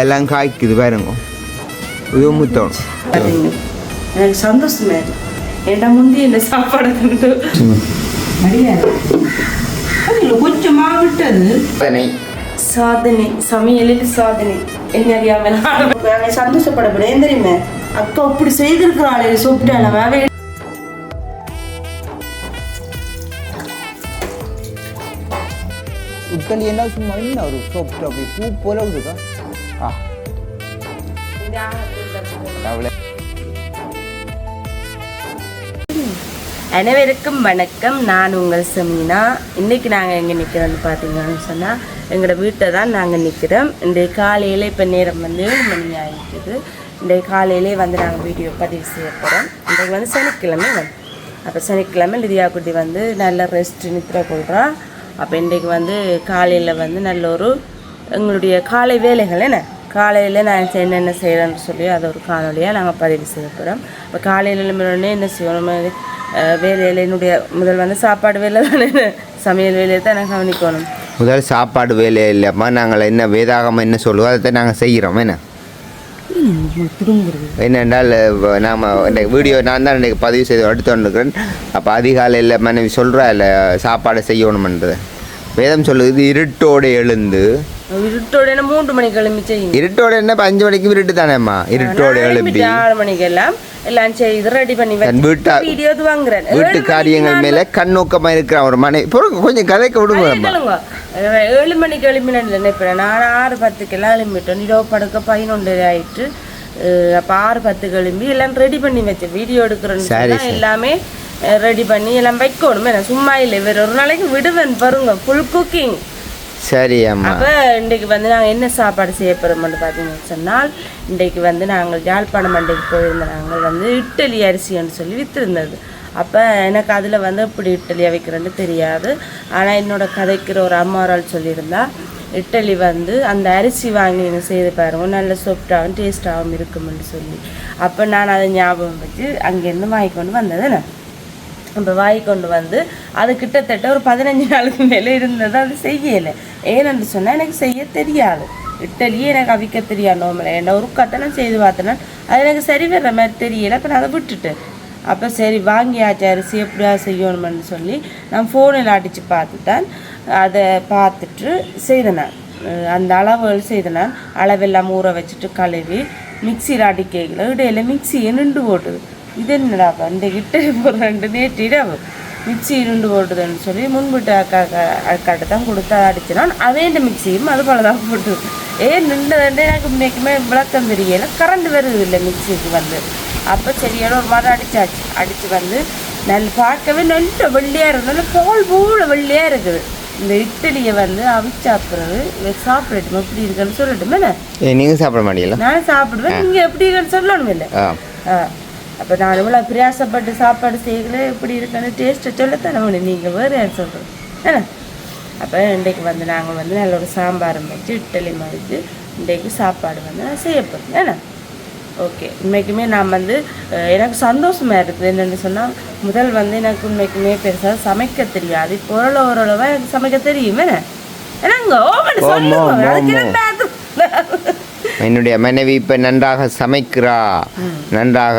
எல்லாம் காய்க்குது பாருங்க இது முத்தம். எனக்கு சந்தோஷமே ஏன்டா முந்தி இந்த சாப்பாடு கண்டு கொஞ்சம் மாவிட்டது அதனை சாதனை சமையலில் சாதனை என்ன அறியாம நாங்கள் சந்தோஷப்படப்பட ஏன் தெரியுமா அக்கா அப்படி செய்திருக்கிறாளே சூப்பிட்டான இட்லி என்ன சும்மா என்ன ஒரு சோப் சோப் பூ போல இருக்கா அனைவருக்கும் வணக்கம் நான் உங்கள் செமீனா இன்னைக்கு நாங்கள் எங்கே நிற்கிறோம்னு பார்த்தீங்கன்னு சொன்னால் எங்களோட வீட்டை தான் நாங்கள் நிற்கிறோம் இன்றைய காலையில் இப்போ நேரம் வந்து ஏழு மணி ஆகிக்குது இன்றைய காலையிலே வந்து நாங்கள் வீடியோ பதிவு செய்ய போகிறோம் இன்றைக்கு வந்து சனிக்கிழமை வந்து அப்போ சனிக்கிழமை லிதியா குட்டி வந்து நல்ல ரெஸ்ட் நித்திர கொள்கிறா அப்போ இன்றைக்கு வந்து காலையில் வந்து நல்ல ஒரு எங்களுடைய காலை வேலைகள் என்ன? காலையில் நான் என்னென்ன செய்கிறேன்னு சொல்லி அதை ஒரு காணொலியாக நாங்கள் பதிவு செய்ய போகிறோம் இப்போ காலையில் எழும்பினோடனே என்ன செய்யணும்? வேலையில் என்னுடைய முதல் வந்து சாப்பாடு வேலை தானே? சமையல் வேலையை தான் நான் கவனிக்கணும். முதல் சாப்பாடு வேலை இல்லைம்மா நாங்கள் என்ன வேதாகமம் என்ன சொல்லுவோம் அதை நாங்கள் செய்கிறோம். என்ன? என்னென்றால் நாம் இன்றைக்கு வீடியோ நான் தான் இன்றைக்கு பதிவு செய்து எடுத்துருக்கிறேன் அப்போ அதிகாலையில் மனைவி சொல்கிறா இல்லை சாப்பாடு செய்யணுமன்றது. வேதம் சொல்லுது இருட்டோடு எழுந்து இருட்டோட என்ன மூன்று மணிக்கு எழும்பி செய்யுங்க இருட்டோட என்ன அஞ்சு மணிக்கு இருட்டு தானேம்மா இருட்டோடு எழும்பிட்டு ஆறு மணிக்கு எல்லாம் எல்லாம் செய்து ரெடி பண்ணி வீட்டா வீடியோ வாங்குறேன் வீட்டு காரியங்கள் மேலே கண்ணோக்கமாக இருக்கிற ஒரு பொறுங்க கொஞ்சம் கதைக்க கேளுங்க ஏழு மணிக்கு எழுப்பினேன் நினைப்பேன் நான் ஆறு பத்துக்கெல்லாம் எழும்பிட்டேன் இரவு படுக்க பதினொன்று ஆயிட்டு அப்ப ஆறு பத்துக்கு எழும்பி எல்லாம் ரெடி பண்ணி வச்சேன் வீடியோ எடுக்கிறேன்னு எல்லாமே ரெடி பண்ணி எல்லாம் வைக்கணும் சும்மா இல்லை வேற ஒரு நாளைக்கு விடுவேன் பாருங்க ஃபுல் குக்கிங் சரி அம்மா. அப்போ இன்றைக்கு வந்து நாங்கள் என்ன சாப்பாடு செய்ய போகிறோம்னு பார்த்தீங்கன்னு சொன்னால் இன்றைக்கு வந்து நாங்கள் யாழ்ப்பாணம் மண்டைக்கு போயிருந்த நாங்கள் வந்து இட்டலி அரிசின்னு சொல்லி விற்றுருந்தது அப்போ எனக்கு அதில் வந்து இப்படி இட்டலியாக வைக்கிறேன்னு தெரியாது. ஆனால் என்னோட கதைக்கிற ஒரு அம்மாரால் சொல்லியிருந்தா இட்டலி வந்து அந்த அரிசி வாங்கி நீங்கள் செய்து பாருங்கள் நல்ல சாஃப்டாகவும் டேஸ்ட்டாகவும் இருக்கும்னு சொல்லி. அப்போ நான் அதை ஞாபகம் வச்சு அங்கேருந்து வாங்கிக்கொண்டு வந்தது இப்போ வாய் கொண்டு வந்து அது கிட்டத்தட்ட ஒரு பதினஞ்சு நாளுக்கு மேலே இருந்தது. அது செய்யலை. ஏன்னு சொன்னால் எனக்கு செய்ய தெரியாது. இட்டலியே எனக்கு அவிக்க தெரியாது. நோம்பல என்ன ஒரு நான் செய்து பார்த்தேன்னா அது எனக்கு சரி வர்ற மாதிரி தெரியலை. அப்போ நான் அதை விட்டுட்டேன். அப்போ சரி வாங்கியாச்சு அரிசி எப்படியா செய்யணும்னு சொல்லி நான் ஃபோனில் அடித்து பார்த்துட்டேன் அதை பார்த்துட்டு செய்தேன் அந்த அளவுகள் செய்தேன் அளவெல்லாம் ஊற வச்சுட்டு கழுவி மிக்சியில் அடிக்கல இடையில மிக்சியை நின்று போட்டுது. இது என்னடாப்பா இந்த கிட்ட ஒரு ரெண்டு நேற்று இரவு. மிக்சி இருண்டு போட்டுதுன்னு சொல்லி முன்பிட்டு அக்கா அக்காட்ட தான் கொடுத்து அடிச்சினான். அதே இந்த மிக்சியும் அது போல தான் போட்டு ஏன் நின்றதுண்டு எனக்கு இன்னைக்குமே விளக்கம் தெரியல. கரண்ட் வருது இல்லை மிக்சிக்கு வந்து. அப்போ சரியான ஒரு மாதிரி அடிச்சாச்சு. அடித்து வந்து நல்ல பார்க்கவே நல்ல வெள்ளையாக இருந்தாலும் பால் பூவில் வெள்ளையாக இருக்குது. இந்த இட்லியை வந்து அவிச்சாப்புறது சாப்பிடட்டும்? எப்படி இருக்குன்னு சொல்லட்டுமே நீங்கள் சாப்பிட மாட்டீங்களா? நான் சாப்பிடுவேன். நீங்கள் எப்படி இருக்குன்னு சொல்லணும் இல்லை ஆ. அப்போ நான் இவ்வளோ பிரயாசப்பட்டு சாப்பாடு செய்யல எப்படி இருக்குன்னு டேஸ்ட்டை சொல்லத்தானே முடியும் நீங்கள் வேறு யார் சொல்கிறது என்ன? அப்போ இன்றைக்கு வந்து நாங்கள் வந்து நல்ல ஒரு சாம்பாரம் வச்சு இட்லி மடித்து இன்றைக்கு சாப்பாடு வந்து நான் செய்ய போகிறேன் ஓகே உண்மைக்குமே நான் வந்து எனக்கு சந்தோஷமாக இருக்குது. என்னென்னு சொன்னால் முதல் வந்து எனக்கு உண்மைக்குமே பெருசாக சமைக்க தெரியாது. இப்போ ஓரளவு ஓரளவாக எனக்கு சமைக்க தெரியும். என்ன? என்னங்க ஓமன் ஓமோ, சொல்லுங்க அதுக்கு என்னுடைய மனைவி இப்போ நன்றாக சமைக்கிறா நன்றாக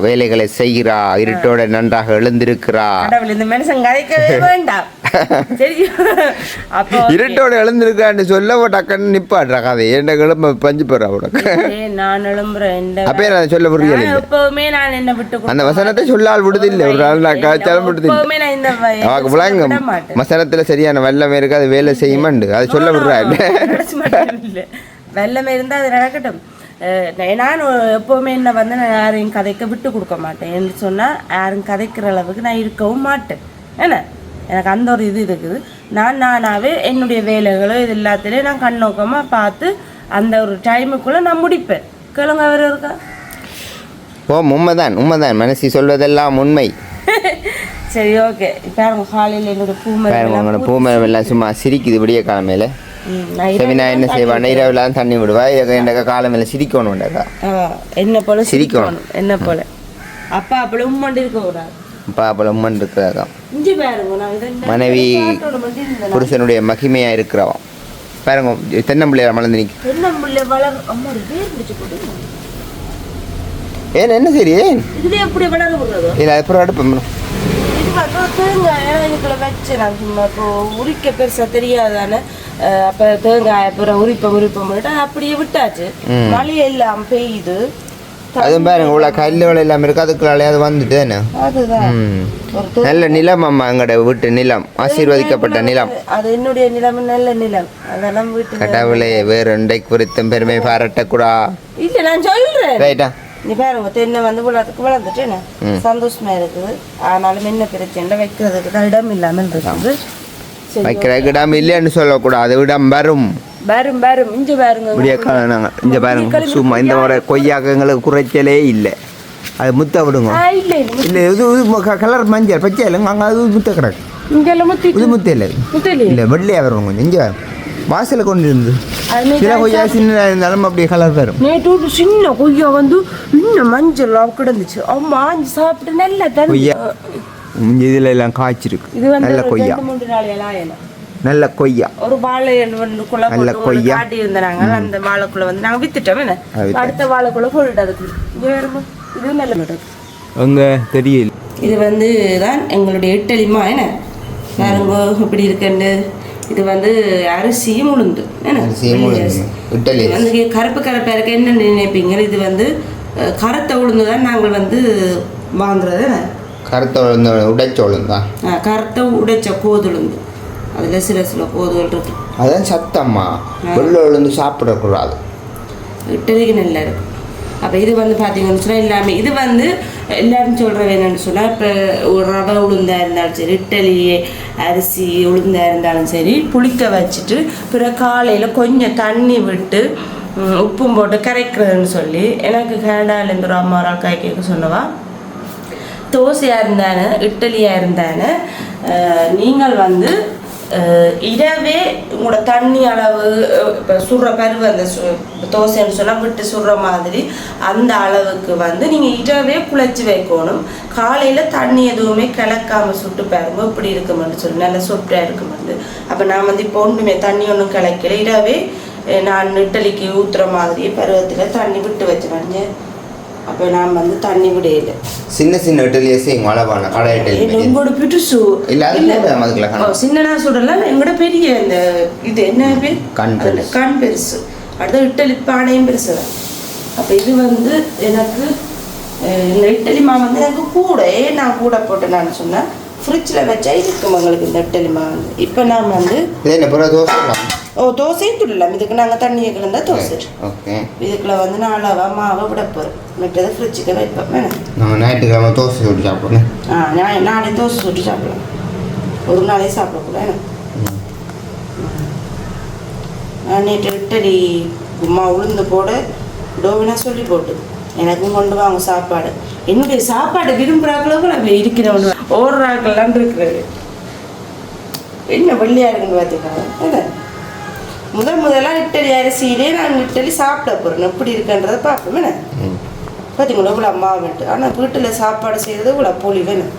வேலைகளை செய்கிறா இருட்டோட நன்றாக எழுந்திருக்கிறா. இந்த மனுஷன் கதைக்கவே வேண்டாம். இருட்டோட எழுந்திருக்கான்னு சொல்ல டக்குன்னு நிப்பாடுறா கதை என்ன கிளம்ப பஞ்சு போடுறா உனக்கு? நான் எழும்புறேன் அப்பயே நான் சொல்ல புரியல. எப்பவுமே நான் என்ன விட்டு அந்த வசனத்தை சொல்ல ஆள் விடுது இல்லை ஒரு நாள் நான் காய்ச்சாலும் விடுது இல்லை எப்பவுமே நான் இந்த வ- அவக்கு விளங்க விட மாட்டேன். மசனத்துல சரியான வெள்ளம் இருக்கு அது வேலை செய்யுமாண்டு. அது சொல்ல விடுறா வெள்ளமே இருந்தால் அது நடக்கட்டும். நான் எப்பவுமே என்ன வந்து நான் யாரையும் கதைக்க விட்டு கொடுக்க மாட்டேன். என்று சொன்னால் யாரும் கதைக்கிற அளவுக்கு நான் இருக்கவும் மாட்டேன். என்ன? எனக்கு அந்த ஒரு இது இருக்குது. நான் நானாவே என்னுடைய வேலைகளோ இது எல்லாத்துலேயும் நான் கண்ணோக்கமாக பார்த்து அந்த ஒரு டைமுக்குள்ளே நான் முடிப்பேன். கேளுங்க அவர் இருக்கா? ஓ உண்மைதான் உண்மைதான். மனசி சொல்வதெல்லாம் உண்மை. சரி ஓகே பாருங்க காலையில் என்னோட பூமரம் பூமரம் எல்லாம் சும்மா சிரிக்குது விடிய காலமையில என்ன செய்வான் இரவுலாம் தண்ணி விடுவா இந்த காலமையில சிரிக்கணும்டா ஆ, என்ன போல சிரிக்கணும். சிரிக்கணும் என்ன போல அப்பா அப்படி உம்மண்டு இருக்க கூடாது பாப்பல உம்மன் இருக்கிறதா இஞ்சி பாருங்க நான் இதை இந்த மனைவி. புருஷனுடைய மகிமையா இருக்கிறவன் பாருங்க தென்னம்பிள்ளையா மலர்ந்து நிற்கும் வளர் அம்மா ஏன் என்ன சரி இதுல எப்படி வளர இல்லை அப்புறம் அடுப்பேன் இது வந்து தேங்காய் ஏன்னா இதுக்குள்ள வச்சு நான் சும்மா இப்போ உரிக்க பெருசா தெரியாதானே அப்ப தேங்காய் அப்புறம் உரிப்ப உரிப்ப பண்ணிட்டு அது அப்படியே விட்டாச்சு. மழை எல்லாம் பெய்யுது. அதுவும் பாருங்க இவ்வளோ கல்லுகள் எல்லாம் இருக்கு. அதுக்குள்ளாலே அது வந்துட்டு என்ன? அதுதான். ம். ஒரு தே- நல்ல நிலம் அம்மா எங்கட வீட்டு நிலம் ஆசீர்வதிக்கப்பட்ட நிலம். அது என்னுடைய நிலம் நல்ல நிலம். அதெல்லாம் வீட்டு கடவுளே வேறு இன்றைக்கு குறித்தும் பெருமை பாராட்டக்கூடா. இல்ல நான் சொல்றேன். ரைட்டா. நீ பாருங்க தென்னை வந்து வளர்த்துக்கு வளர்ந்துட்டேன்னு சந்தோஷமா இருக்குது. ஆனாலும் என்ன பிரச்சனை வைக்கிறதுக்கு தான் இடம் இல்லாமல் இருக்குது. வைக்கிறதுக்கு இடம் இல்லைன்னு சொல்லக்கூடாது இடம் வரும். வரும் வரும். இங்க பாருங்க. காலம் நாங்கள் இங்கே பாருங்க சும்மா இந்த முறை கொய்யாக்கு எங்களுக்கு குறைச்சலே இல்லை. அது முத்த விடுங்க. இல்ல இது இது கலர் மஞ்சள் பச்சை இல்லைங்க அங்கே அது முத்த கிடக்கு. இது முத்த இல்லை. இல்லை வெள்ளையாக வரும் கொஞ்சம். இங்கே வாசலில் கொண்டு இருந்து. சில கொய்யா சின்ன இருந்தாலும் அப்படியே கலர் வரும். நேற்று சின்ன கொய்யா வந்து இன்னும் மஞ்சள் கிடந்துச்சு. அம்மா சாப்பிட்டு நல்லா கொய்யா. இதில் எல்லாம் காய்ச்சிருக்கு. இது வந்து நல்ல கொய்யா. நல்ல கொய்யா. ஒரு வாழை நல்ல கொய்யா. காட்டி இருந்தாங்க அந்த வாழைக்குள்ள வந்து நாங்க வித்துட்டோம் என்ன. அடுத்த வாழைக்குள்ள போட்டுட்டு அதுக்கு இது நல்ல அங்கே தெரியல. இது வந்து தான் எங்களுடைய இட்டலிமா என்ன? பாருங்க இப்படி இருக்குன்னு? இது வந்து அரிசியும் உளுந்து. என்ன. இட்டலி வந்து கருப்பு கருப்பா இருக்க என்ன நினைப்பீங்க இது வந்து கருத்த உளுந்து தான் நாங்கள் வந்து வாங்குறது கருத்த உளுந்து உடைச்ச உளுந்தா? ஆ, கருத்த உடைச்ச கோதுளுந்து அதில் சில சில கோதுகள் இருக்கு. அதான் சத்தம்மா. வெள்ளை உளுந்து சாப்பிடக்கூடாது. இட்டலிக்கு நல்லா இருக்கும் அப்போ இது வந்து பார்த்தீங்கன்னு சொன்னால் எல்லாமே இது வந்து எல்லாரும் சொல்கிறது என்னன்னு சொன்னால் இப்போ ரவை உளுந்தா இருந்தாலும் சரி இட்டலி அரிசி உளுந்தா இருந்தாலும் சரி புளிக்க வச்சுட்டு பிறகு காலையில் கொஞ்சம் தண்ணி விட்டு உப்பும் போட்டு கரைக்கிறதுன்னு சொல்லி எனக்கு கனடாலேருந்து ஒரு அம்மா ஒரு அக்கா கேட்க சொன்னவா தோசையாக இருந்தானே இட்லியாக இருந்தானே நீங்கள் வந்து இடவே இரவே உங்களோட தண்ணி அளவு இப்போ சுடுற பருவு அந்த சு தோசைன்னு சொன்னால் விட்டு சுடுற மாதிரி அந்த அளவுக்கு வந்து நீங்கள் இரவே குழைச்சி வைக்கணும். காலையில் தண்ணி எதுவுமே கிளக்காமல் சுட்டு பாருங்க இப்படி இருக்குமென்னு சொல்லி நல்லா சொட்டாக இருக்குமெண்டு அப்போ நான் வந்து இப்போ ஒன்றுமே தண்ணி ஒன்றும் கிளைக்கல இரவே நான் இட்டலிக்கு ஊற்றுற மாதிரி பருவத்தில் தண்ணி விட்டு வச்சுருவாங்க அப்போ நான் வந்து தண்ணி விடையில சின்ன சின்ன இட்டலியை செய்யும் அளவான கடை இட்டலி எங்களோட பிட்டுசு இல்ல, அதுக்குள்ள. சின்னனா சுடலாம் எங்களோட பெரிய இந்த இது என்ன பேர்? கண் பெருசு. கண் பெருசு. அடுத்த இட்டலி பானையும் பெருசு அப்போ இது வந்து எனக்கு இந்த இட்டலி மாவு வந்து எனக்கு கூட நான் கூட போட்டேன்னு சொன்னேன். ஃப்ரிட்ஜில் வச்சா இருக்கும் எங்களுக்கு இந்த இட்டலி மாவு? வந்து இப்போ நான் வந்து என்ன தோசை. ஓ தோசையும் துடலாம் இதுக்கு நாங்கள் தண்ணியை கலந்தா தோசை ஓகே இதுக்குள்ள வந்து நான் மாவை விட போகிறேன் மற்றது ஃப்ரிட்ஜுக்கு வைப்பேன் நம்ம ஞாயிற்றுக்கிழமை தோசை சுட்டு சாப்பிடணும் ஆ நான் நாளை தோசை சுட்டு சாப்பிடலாம் ஒரு நாளே சாப்பிடக்கூடாது நான் நேற்று இட்டடி உமா உளுந்து போட டோவினா சொல்லி போட்டு எனக்கும் கொண்டு வாங்க சாப்பாடு என்னுடைய சாப்பாடு விரும்புகிறாக்களும் நம்ம இருக்கிறவங்க ஓடுறாக்கெல்லாம் இருக்கிறது என்ன வெள்ளையா இருக்குன்னு பார்த்தீங்கன்னா முதல் முதலாக இட்டலி அரிசியிலே நான் இட்டலி சாப்பிட போகிறேன் எப்படி இருக்குன்றதை பார்ப்போம் என்ன? ம். பார்த்தீங்களா இவ்வளோ அம்மா வேண்டு ஆனால் வீட்டில் சாப்பாடு செய்கிறது இவ்வளோ போலி வேணும்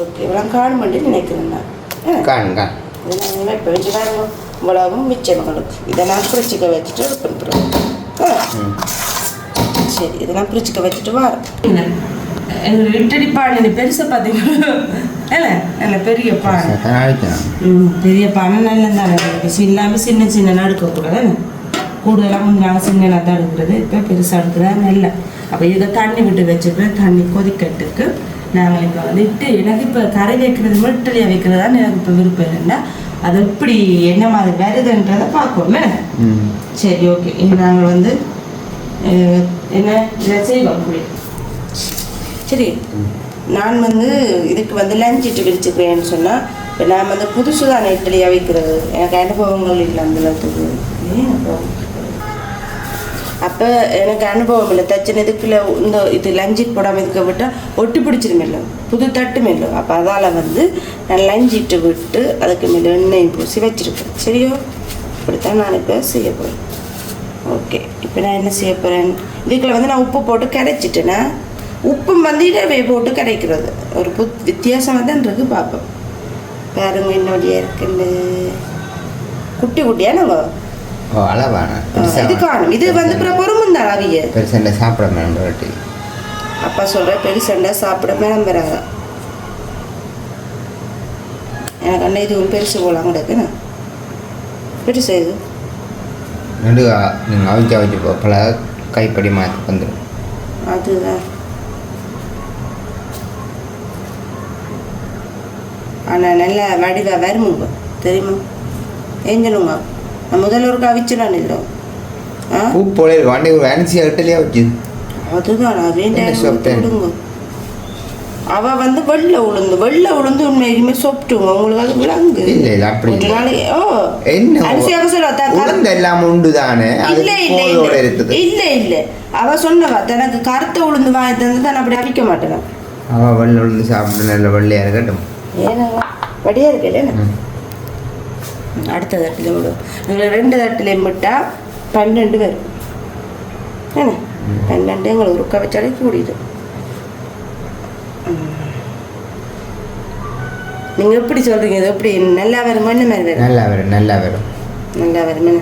ஓகே இவ்வளோ காணும் பண்ணி நினைக்கிறேன் நான். என்ன? காண் காண் இதை நான் இனிமேல் இப்போ வச்சு பாருங்க இவ்வளவும் மிச்சம் உங்களுக்கு. இதை நான் பிரிச்சுக்க வச்சுட்டு இது பண்ணுறேன். சரி இதை நான் பிரிச்சுக்க வச்சுட்டு வரேன். எங்கள் இட்டடி பானை பெருசாக பார்த்தீங்கன்னா இல்லை நல்ல பெரிய பானை ம், பெரிய பானை நல்ல தானே இருக்குது இல்லாமல் சின்ன சின்ன எடுக்கக்கூடாது கூடுதலாக முன்னாங்க சின்ன தான் எடுக்கிறது இப்போ பெருசாக எடுக்கிறது நல்ல அப்போ இதை தண்ணி விட்டு வச்சுட்டு தண்ணி கொதிக்கட்டுக்கு நாங்கள் இப்போ வந்து இட்டு எனக்கு இப்போ கரை வைக்கிறது மட்டும் வைக்கிறது தான் எனக்கு இப்போ விருப்பம் இல்லைன்னா அது எப்படி என்ன மாதிரி வருதுன்றதை பார்ப்போமே ம் சரி ஓகே நாங்கள் வந்து என்ன இதை செய்வோம் சரி நான் வந்து இதுக்கு வந்து லஞ்ச் இட்டு விரிச்சுக்கிறேன்னு சொன்னால் இப்போ நான் வந்து புதுசு தான் இட்லியாக வைக்கிறது எனக்கு அனுபவங்கள் இல்லை அந்த அனுபவம் அப்போ? எனக்கு அனுபவம் இல்லை. தச்சின இதுக்குள்ள இந்த இது லஞ்சிட் போடாமல் இருக்க விட்டால் ஒட்டி பிடிச்சிருமில்ல புது தட்டு மில்லும் அப்போ அதால் வந்து நான் லஞ்சிட்டு விட்டு அதுக்கு மேலே எண்ணெய் பூசி வச்சிருக்கேன் சரியோ? இப்படித்தான் நான் இப்போ செய்ய போகிறேன் ஓகே. இப்போ நான் என்ன செய்ய போகிறேன் இதுக்குள்ள வந்து நான் உப்பு போட்டு கரைச்சிட்டேன்னா உப்பு இடவே போட்டு கரைக்கிறது ஒரு புத் வித்தியாசம் தான் இருக்கு பார்ப்போம் பாருங்க என்னுடைய இருக்குன்னு. குட்டி குட்டியா நாங்க ஓ அளவான. இது காணும். இது வந்து அப்புறம் பொறுமும் தான் அவிய பெருசண்டை சாப்பிட மேடம் ரொட்டி அப்பா சொல்ற பெருசண்டை சாப்பிட மேடம் வராதா எனக்கு அண்ணன் இதுவும் பெருசு கிடக்குண்ணா பெருசு இது? நடுவா நீங்கள் அவிச்சு அவிச்சு போ பல கைப்படி மாற்றி வந்துடும் அதுதான். ஆனால் நல்ல வடிவா வருமுங்க. தெரியுமா? ஏஞ்சலுங்க நான் முதல்ல ஒரு அவிச்சுனான் இல்லை ஆ? பூ போல இருக்கு வண்டி ஒரு அனுச்சி இட்டலியாக வச்சு அதுதான்? விடுங்க அவ வந்து வெள்ளை உளுந்து வெள்ளை உளுந்து உண்மையுமே சொப்பிட்டுங்க. உங்களுக்கு அது விளங்கு. இல்லை இல்லை அப்படி ஓ. என்ன அரிசி அவ த- உளுந்து எல்லாம் உண்டு தானே? இல்ல இல்ல இல்ல. இல்ல அவ சொன்னவா தனக்கு கருத்த உளுந்து வாங்கி தந்து தான் அப்படி அவிக்க மாட்டேன்? அவள் வெள்ளை உளுந்து சாப்பிட்டு நல்ல வெள்ளையாக இருக்கட்டும். ஏன்னா வடியா இருக்கல ம். அடுத்த தட்டில் விடும் நீங்கள் ரெண்டு தட்டிலையும் விட்டால் பன்னெண்டு வரும் என்ன பன்னெண்டு எங்களுக்கு உருக்க வச்சாலே கூடியது நீங்கள் எப்படி சொல்கிறீங்க இது எப்படி? நல்லா வருமா என்ன மாதிரி வரும்? நல்லா வரும் நல்லா வரும். நல்லா வருமா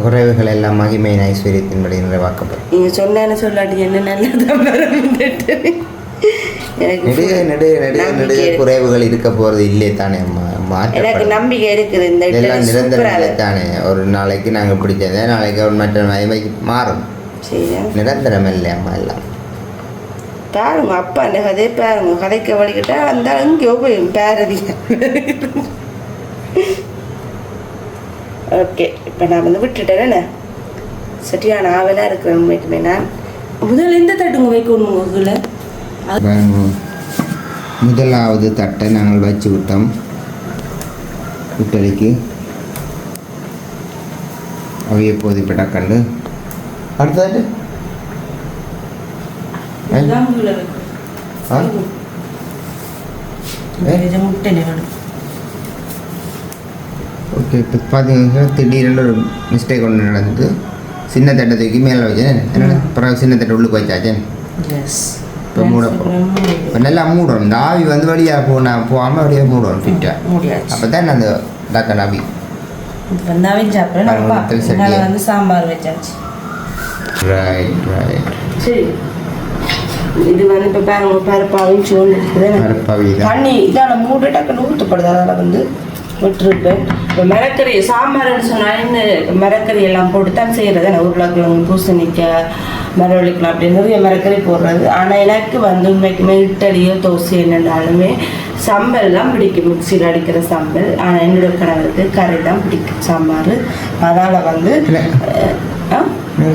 குறைவுகள் எல்லாம் மகிமையின் ஐஸ்வர்யத்தின்படி நிறைவாக்கப்படும். நீங்கள் சொன்னான்னு சொல்லாட்டி என்ன நல்லா தான் வரும் எனக்கு நெடுக நெடு நெடு நம்பிக்கை நெடுக இருக்கு. குறைவுகள் இருக்க போறது இல்லை தானே எனக்கு நம்பிக்கை இருக்குது. இந்த எல்லாம் நிரந்தரம். தானே. ஒரு நாளைக்கு நாங்கள் பிடிச்சது நாளைக்கு ஒரு மற்ற மகிமைக்கு மாறும். நிரந்தரம் இல்லை அம்மா எல்லாம். பாருங்க அப்பா அந்த கதையை பாருங்க. கதைக்க வழிகிட்டா அந்த எங்கேயோ போய் பேரதி ஓகே இப்போ நான் வந்து விட்டுட்டேன். சரியான ஆவலாக இருக்கிறேன் உண்மைக்குமே நான். முதல்ல எந்த தட்டுங்க வைக்கணும் உங்களை பாருங்க. முதலாவது தட்டை நாங்கள் வச்சு விட்டோம். இட்டலிக்கு. அவைய போது இப்போ டக்கண்டு அடுத்தது ஓகே இப்போ பார்த்தீங்கன்னா திடீர்னு ஒரு மிஸ்டேக் ஒன்று நடந்தது. சின்ன தட்டை தூக்கி மேலே வச்சேன். என்னடா அப்புறம் சின்ன தட்டை உள்ளுக்கு வச்சாச்சேன். எஸ் இப்போ மூட இப்போ நல்லா மூடணும். இந்த ஆவி வந்து வழியாக போனா போகாமல் வழியாக மூடணும் ஃபிட்டாக முடியாச்சு. அப்போ தான் அந்த டக்கன் ஆவி சாப்பிட்றேன். என்னால் வந்து சாம்பார் வச்சாச்சு. ரைட் ரைட் சரி. இது வந்து இப்போ பாருங்க பருப்பாவும் சோறு இருக்குது பருப்பாவி தான் தண்ணி இதான மூணு டக்குன்னு ஊற்றப்படுது அதனால் வந்து விட்டுருப்பேன் இப்போ மிரக்கறி சாம்பார்னு சொன்னால் இந்த மிரக்கறி எல்லாம் போட்டு தான் செய்கிறது நான் உருளைக்கிழங்கு பூசணிக்காய் மரவள்ளிக்கலாம் அப்படி நிறைய மிரக்கறி போடுறது. ஆனால் எனக்கு வந்து உண்மைக்குமே இட்டலியோ தோசை என்னன்னாலுமே சம்பல் தான் பிடிக்கும். மிக்சியில் அடிக்கிற சம்பல். ஆனால் என்னோட கணவருக்கு கறி தான் பிடிக்கும். சாம்பார். அதனால் வந்து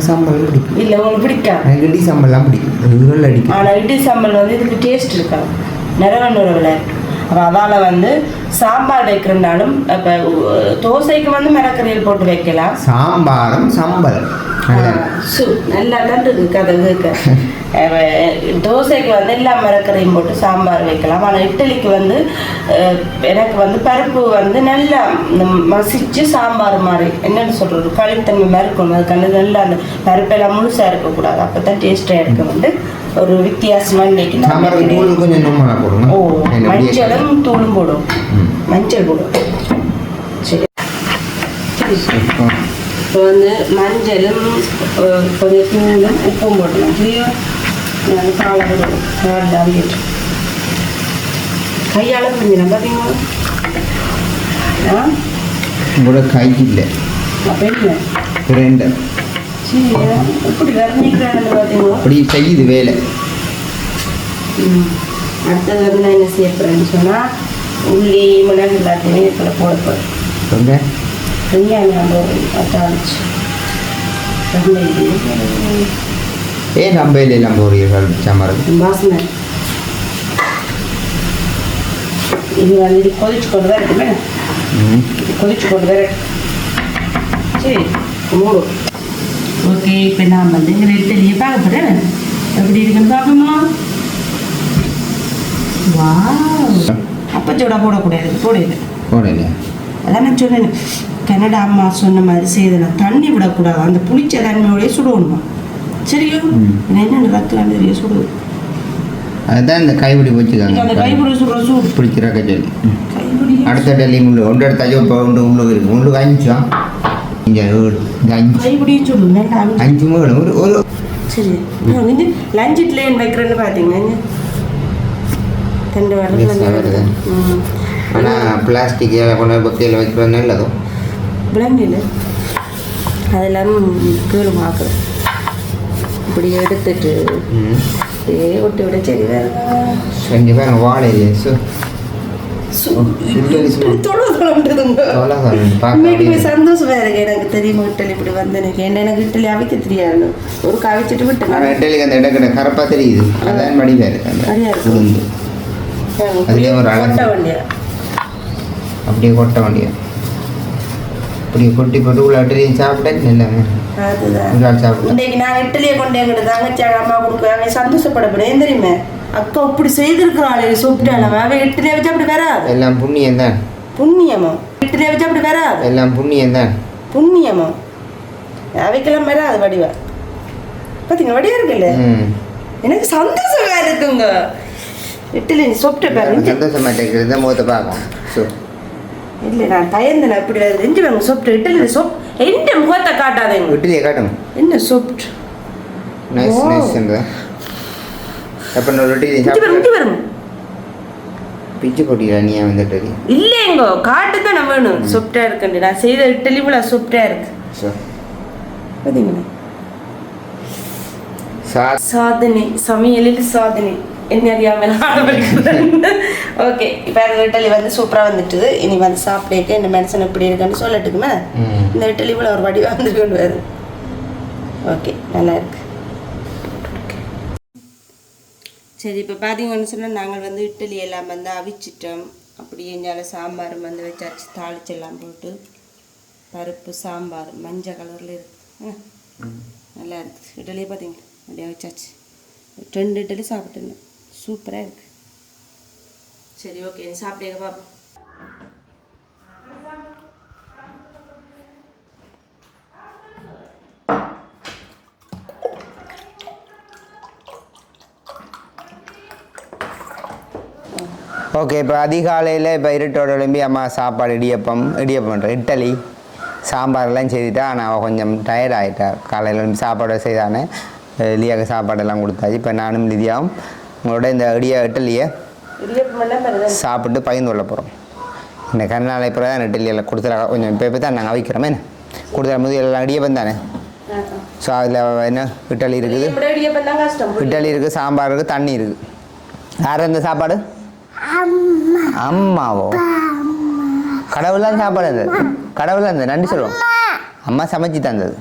சாம்பார் பிடிக்கும். இல்லை உங்களுக்கு பிடிக்காது? எனக்கு இடி சாம்பார்லாம் பிடிக்கும். ஆனால் இட்லி சாம்பார் வந்து இதுக்கு டேஸ்ட் இருக்காது. நிறவ நிறவில் அதால் வந்து சாம்பார் வைக்கிறனாலும் இப்போ தோசைக்கு வந்து மிளக்கறியல் போட்டு வைக்கலாம். சாம்பாரும் சம்பல். நல்லா சு நல்லா தான் இருக்கு கதை கேட்க தோசைக்கு வந்து எல்லா மிளக்கறியும் போட்டு சாம்பார் வைக்கலாம். ஆனால் இட்லிக்கு வந்து எனக்கு வந்து பருப்பு வந்து நல்லா மசிச்சு சாம்பார் மாதிரி. என்னன்னு சொல்கிறது களித்தன்மை மாதிரி இருக்கணும் அதுக்கான நல்லா அந்த பருப்பெல்லாம் முழுசாக இருக்கக்கூடாது. அப்போ தான் டேஸ்ட்டாக இருக்க வந்து ஒரு வித்தியாசமாக இன்னைக்கு ஓ மஞ்சளும் தூளும் போடும். மஞ்சள் போடும் சரி. இப்போ வந்து மஞ்சளும் கொஞ்சம் தூளும் உப்பும் போடணும் சரியா நான் காலை விடணும் காலில் அவிட்டு கையால் புரிஞ்சிடும் பார்த்தீங்களா உங்களோட கைக்கு இல்லை அப்போ என்ன கிரைண்டர் அப்படி செய்யுது வேலை. அடுத்தது வந்து நான் என்ன செய்ய போகிறேன்னு சொன்னால் உள்ளி மிளகு எல்லாத்தையுமே இதில் போட போகிறேன் சொல்லுங்க வெங்காயம் நம்ம தாளிச்சு வெங்காயம் ஏன் நம்ம எல்லாம் போறீர்கள் சாம்பாருக்கு வாசனை இது வந்து இது கொதிச்சு கொண்டு தான் இருக்குமே. கொதிச்சு கொண்டு தான் சரி மூடு. ஓகே இப்போ நான் வந்து எங்கள் நெத்தலியை பார்க்க போகிறேன் எப்படி இருக்குன்னு பார்ப்போமா? வா அப்பச்சோடா போடக்கூடாது போடுது போடலையா? அதான் சொன்னேன் கனடா அம்மா சொன்ன மாதிரி செய்தேன் தண்ணி விடக்கூடாது. அந்த புளிச்ச தண்ணியோடய சுடணுமா சரியா. என்ன ரத்தம் நிறைய சுடுது? அதுதான் இந்த கைப்பிடி நீங்க அந்த வச்சுக்காங்க கைப்பிடி சுடுற சூடு. பிடிக்கிற கச்சேரி அடுத்த டெல்லி முள்ளு ஒன்று எடுத்தாச்சும் இப்போ ஒன்று உள்ளுக்கு இருக்கு. முள்ளுக்கு அஞ்சா? இங்கே அஞ்சு. நல்லா அவிச்சு. அஞ்சு. மூணு ஒரு ஒரு. சரி. இது லஞ்ச் லேன் வைக்கிறேன்னு பார்த்தீங்க ரெண்டு Yes, வருது. ஆனால் பிளாஸ்டிக் கொண்டு பொக்கையில் வைக்கிறது நல்லதும் விளங்கில அதெல்லாம் கீழே பார்க்குறேன் இப்படி எடுத்துட்டு அப்படியே ஒட்டி விட சரி வேறு செஞ்சு பாருங்க வாழை ஸோ சும்மா. உண்மைக்குமே சந்தோஷமா இருக்கு எனக்கு தெரியுமா இட்டலி இப்படி வந்து எனக்கு என்ன எனக்கு இட்டலி அவிக்க தெரியாது ஒரு கவிச்சிட்டு விட்டு ஆனால் இட்லிக்கு அந்த இடக்கடை கரப்பாக தெரியுது அதான் வடிவாக இருக்கு அந்த சரியா இருக்கு. உளுந்து அதுலயே ஒரு அழகு. வேண்டிய அப்படியே கொட்ட வேண்டியது. அப்படியே கொட்டி போட்டு உள்ள சாப்பிட்டேன் இல்லைங்க இன்னைக்கு நான் இட்டலியை கொண்டு எங்கிட்ட தங்கச்சி அம்மா கொடுக்குறாங்க சந்தோஷப்படப்படும் தெரியுமா? அக்கா இப்படி செய்திருக்கிறாளே. சூப்பிட்டாளவன் அவன் இட்டலியை வச்சு அப்படி வராது. எல்லாம் புண்ணியம் தான். புண்ணியமா? இட்டலியை வச்சு அப்படி வராது. எல்லாம் புண்ணியம் தான். புண்ணியமா? அவைக்கெல்லாம் வராது வடிவா பார்த்தீங்க வடிவா இருக்குல்ல? ம். எனக்கு சந்தோஷமா இருக்குங்க. இட்லி நீ சொப்பிட்ட பாரு சந்தோஷமா இருக்கிறது முகத்தை பார்க்கும் ஸோ இல்லை நான் பயந்தேன் இப்படி ரெஞ்சு வாங்க சொப்பிட்டு இட்லி சொப் எந்த முகத்தை காட்டாதேங்க இட்லியை காட்டுங்க என்ன சொப்ட் நைஸ். நைஸ் அப்போ நான் இஞ்சி வரும் சாப்பிட்டு இஞ்சி வரும். பிச்சு போட்டியா நீ வந்துட்டு இல்லைங்கோ காட்டு தான் நான் வேணும் சொப்டா இருக்குண்டு நான் செய்த இட்லி கூட சொப்டா இருக்கு. பார்த்தீங்களா சாதனை சமையலில் சாதனை. என்ன அறியாமல் ஓகே இப்போ இட்லி வந்து சூப்பராக வந்துட்டுது இனி வந்து சாப்பிட்டேக்க இந்த மெடிசன் எப்படி இருக்குன்னு சொல்லட்டுக்குமே இந்த இட்லி கூட ஒரு வடிவாக வந்து கொண்டு வரும் ஓகே நல்லா இருக்கு சரி இப்போ பார்த்தீங்கன்னு சொன்னால் நாங்கள் வந்து இட்லி எல்லாம் வந்து அவிச்சிட்டோம் அப்படியே எஞ்சால சாம்பார் வந்து வச்சாச்சு தாளிச்செல்லாம் போட்டு பருப்பு சாம்பார் மஞ்சள் கலரில் இருக்கு ம். நல்லா இருக்குது இட்லியே பார்த்தீங்க அப்படியே வச்சாச்சு ரெண்டு இட்லி சாப்பிட்டேன் சூப்பராக இருக்கு சரி ஓகே நீ சாப்பிட்டேங்க பாப்போம் ஓகே இப்போ அதிகாலையில் இப்போ இருட்டோட எழும்பி அம்மா சாப்பாடு இடியப்பம் இடியப்பம் பண்ணுறேன் இட்டலி சாம்பார்லாம் செய்துட்டா அவள் கொஞ்சம் டயர்ட் ஆகிட்டா காலையில் எழும்பி சாப்பாடு செய்தானே லியாவுக்கு சாப்பாடெல்லாம் கொடுத்தாச்சு. இப்போ நானும் லிதியாவும் உங்களோட இந்த இடிய இட்டலியை இடியப்பம் எல்லாம் பாருங்க சாப்பிட்டு பகிர்ந்து கொள்ள போகிறோம் இந்த கருநாளை பிறகு தான் இட்டலியில் கொடுத்துற கொஞ்சம் இப்போ இப்போ தான் நாங்கள் அவிக்கிறோமே. கொடுத்துற போது எல்லாம் இடியப்பம் தானே? ஸோ அதில் என்ன இட்டலி இருக்குது? இடியப்பம் தான் கஷ்டம். இட்லி இருக்குது சாம்பார் இருக்குது தண்ணி இருக்குது யார் இந்த சாப்பாடு? அம்மாவோ? கடவுள் தான் சாப்பாடு அது. கடவுள் தான் நன்றி சொல்லுவோம். அம்மா. சமைச்சு தந்தது.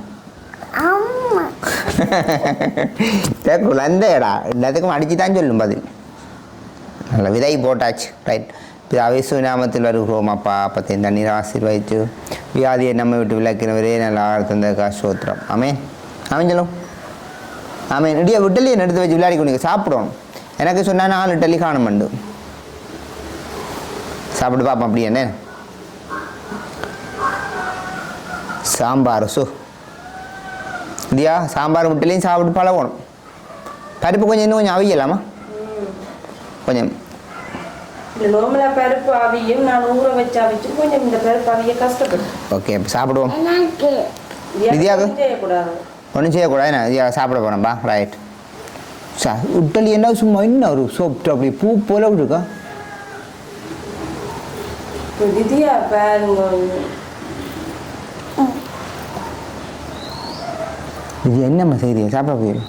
குழந்தையடா. எல்லாத்துக்கும் அடிச்சு தான் சொல்லும் பதில். நல்ல விதை போட்டாச்சு. ரைட் பிதாவே சுநாமத்தில் வருகிறோம் அப்பா. அப்பத்தை தண்ணீர் ஆசீர்வதித்து. வியாதியை நம்ம விட்டு விளக்கினவரே நல்ல ஆறு காசோத்திரம் ஆமேன் ஆமேன் சொல்லும். ஆமேன் இடியா விட்டலியை எடுத்து வச்சு விளையாடி கொண்டு சாப்பிடுவோம் எனக்கு சொன்னால் நாலு இட்டலி காணுமண்டு சாப்பிட்டு பார்ப்போம் அப்படி என்ன? சாம்பார் சு. இதியா சாம்பார் முட்டையிலையும் சாப்பிட்டு பழகணும். பருப்பு கொஞ்சம் இன்னும் கொஞ்சம் அவியலாமா கொஞ்சம் நோமலா பருப்பு அவியும் நான் ஊற வச்சு அவிச்சும் கொஞ்சம் இந்த பருப்பு அவிய கஷ்டப்படும் ஓகே சாப்பிடுவோம்? செய்யக்கூடாது ஒன்றும் செய்யக்கூடாது என்ன இதியா சாப்பிட போகிறேன்பா ரைட் சா இட்டலி என்ன சும்மா என்ன ஒரு சோப்பு அப்படி பூ போல இருக்கா விதியா பாருங்க இது என்னம்மா செய்தியா சாப்பிட போயிரு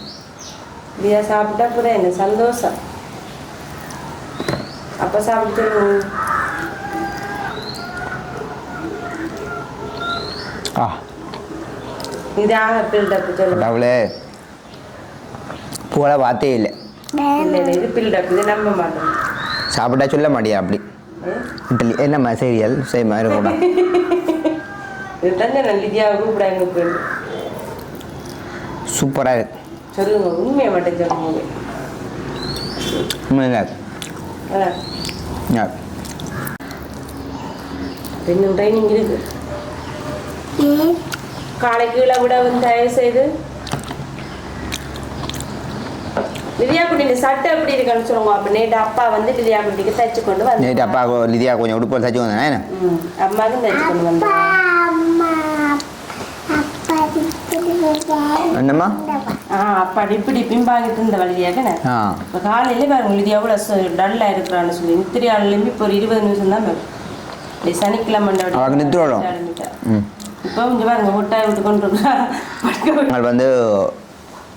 விதியா சாப்பிட்டா கூட என்ன சந்தோஷம் அப்போ சாப்பிட்டு இதாக பில்டப் கடவுளே பூவெல்லாம் பார்த்தே இல்லை இது பில்டப் இது நம்ப மாட்டோம் சாப்பிட்டா சொல்ல மாட்டியா அப்படி இட்லி என்னம்மா சீரியல் செய்யுமா இருக்கக்கூடா இதுதான் நான் லிதியாவை கூப்பிட எங்க போயிடு சூப்பராக இருக்கு சொல்லுங்க உண்மையை மட்டும் சொல்லுங்க. இன்னும் ட்ரைனிங் இருக்கு காலை கீழே விட வந்து தயவு செய்து திவ்யா குட்டிக்கு சட்டை எப்படி இருக்குன்னு சொல்லுங்க அப்ப நேற்று அப்பா வந்து திவ்யா குட்டிக்கு தைச்சு கொண்டு வந்து நேற்று அப்பா லிதியா கொஞ்சம் உடுப்பு தச்சு வந்தேன் என்ன ம் அம்மாவும் தைச்சு கொண்டு வந்து என்னம்மா ஆ அப்பா இப்படி பின்பாங்கிட்டு இருந்த வழியாக இப்போ காலையில பாருங்க இது எவ்வளோ டல்லாக இருக்கிறான்னு சொல்லி. நித்திரி இப்போ ஒரு இருபது நிமிஷம் தான் வரும் சனிக்கிழமை இப்போ கொஞ்சம் பாருங்க முட்டாய் விட்டு கொண்டு வந்து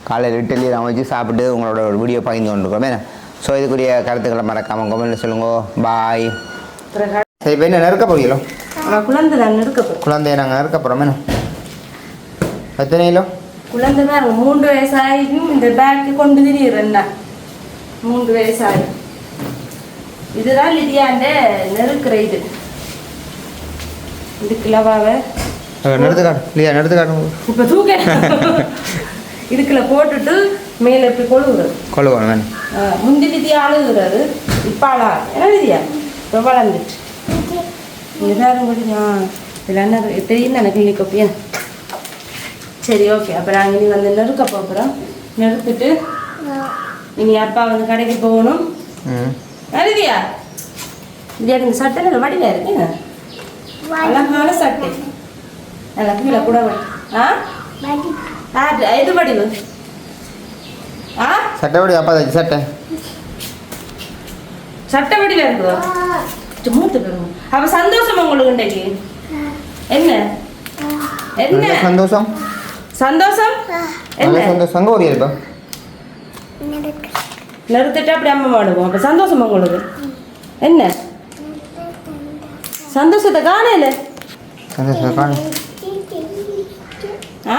காலையில் இட்லி வச்சு சாப்பிட்டு உங்களோட ஒரு வீடியோ பகிர்ந்து கொண்டிருக்கோம் ஸோ இதுக்குரிய கருத்துக்களை மறக்காமல் கமெண்ட்டில் சொல்லுங்க. பாய் சரி இப்போ என்ன நெருக்க போகிறீங்களோ குழந்தை தான் போகிறோம் குழந்தைய நாங்கள் நெருக்க போகிறோம் என்ன? எத்தனை கிலோ? குழந்தை பாருங்க மூன்று வயசாயும் இந்த பேக்கு கொண்டு திரியிறேன்னா மூன்று வயசாயி. இதுதான் லிதியாண்ட நெருக்கிற இது. இது கிளவாவை இப்போ தூக்க. இதுக்குள்ள போட்டுட்டு மேலே இப்படி கொழுவுறது. கொள்ளுவோம் வேணும் முந்தி விதியா அழுகுறாரு. இப்போ அழா என்ன விதியா இப்போ வளர்ந்துட்டு. இதில் என்ன இல்லை கொப்பியா? சரி ஓகே அப்போ நாங்கள் இனி வந்து நெருக்க போகிறோம் நெருத்துட்டு இனி அப்பா வந்து கடைக்கு போகணும். அழுதியா இது இந்த சட்டை நல்ல வடிவா இருக்குங்க அழகான சட்டை. நல்லா கீழே கூட. ஆ? இது வடிவு? ஆ? சட்டை விடு அப்பா தச்சு சட்டை. சட்டை வடிவா இருக்குதோ? மூத்து பெறுவோம் அப்ப சந்தோஷம் உங்களுக்கு இன்றைக்கு? என்ன? என்ன? சந்தோஷம்? சந்தோஷம்? என்ன? சந்தோஷம் அங்கே ஒரு இப்போ நிறுத்திட்டு அப்படி அம்மா மாடுவோம் அப்ப சந்தோஷம் உங்களுக்கு? என்ன? சந்தோஷத்தை காணல. சந்தோஷம் காணும் ஆ?